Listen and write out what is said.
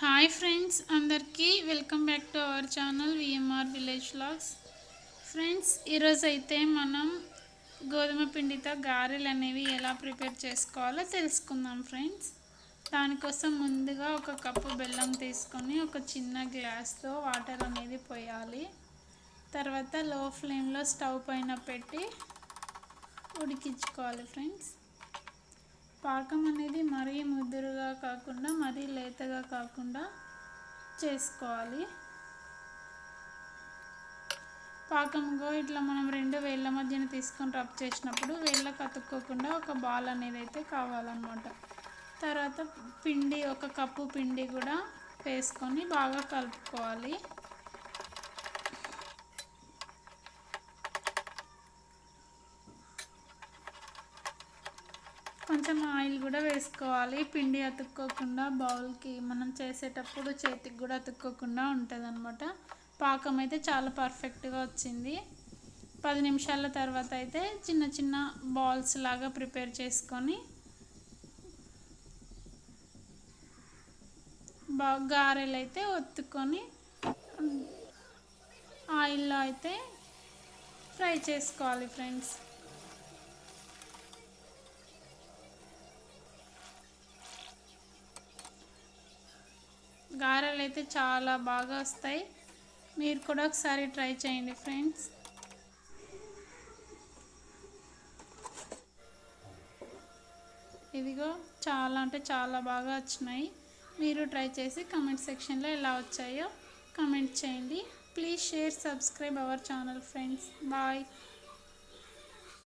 Hi friends అందరికీ welcome back to our channel VMR village vlogs friends ఈరోజు అయితే మనం గోధుమ పిండితో గారెలు అనేవి ఎలా ప్రిపేర్ చేసుకోవాలో తెలుసుకుందాం ఫ్రెండ్స్. దానికోసం ముందుగా ఒక కప్పు బెల్లం తీసుకొని ఒక చిన్న గ్లాస్తో వాటర్ అనేది పోయాలి. తర్వాత లో ఫ్లేమ్లో స్టవ్ పైన పెట్టి ఉడికించుకోవాలి ఫ్రెండ్స్. పాకం అనేది మరీ ముదురుగా కాకుండా మరీ లేతగా కాకుండా చేసుకోవాలి. పాకంగో ఇట్లా మనం రెండు వేళ్ళ మధ్యన తీసుకొని రబ్ చేసినప్పుడు వేళ్ళ కతుక్కోకుండా ఒక బాల్ అనేది అయితే కావాలన్నమాట. తర్వాత పిండి ఒక కప్పు పిండి కూడా వేసుకొని బాగా కలుపుకోవాలి. కొంచెం ఆయిల్ కూడా వేసుకోవాలి. పిండి అతుక్కోకుండా బౌల్కి మనం చేసేటప్పుడు చేతికి కూడా అతుక్కోకుండా ఉంటుంది అనమాట పాకం అయితే చాలా పర్ఫెక్ట్గా వచ్చింది. పది నిమిషాల తర్వాత అయితే చిన్న చిన్న బాల్స్ లాగా ప్రిపేర్ చేసుకొని బా గారెలు అయితే ఒత్తుకొని ఆయిల్లో అయితే ఫ్రై చేసుకోవాలి ఫ్రెండ్స్. గారెలు అయితే చాలా బాగా వస్తాయి. మీరు కూడా ఒకసారి ట్రై చేయండి ఫ్రెండ్స్. ఇదిగో చాలా అంటే చాలా బాగా వచ్చినాయి. మీరు ట్రై చేసి కమెంట్ సెక్షన్లో ఎలా వచ్చాయో కమెంట్ చేయండి. Please share subscribe our channel friends. Bye.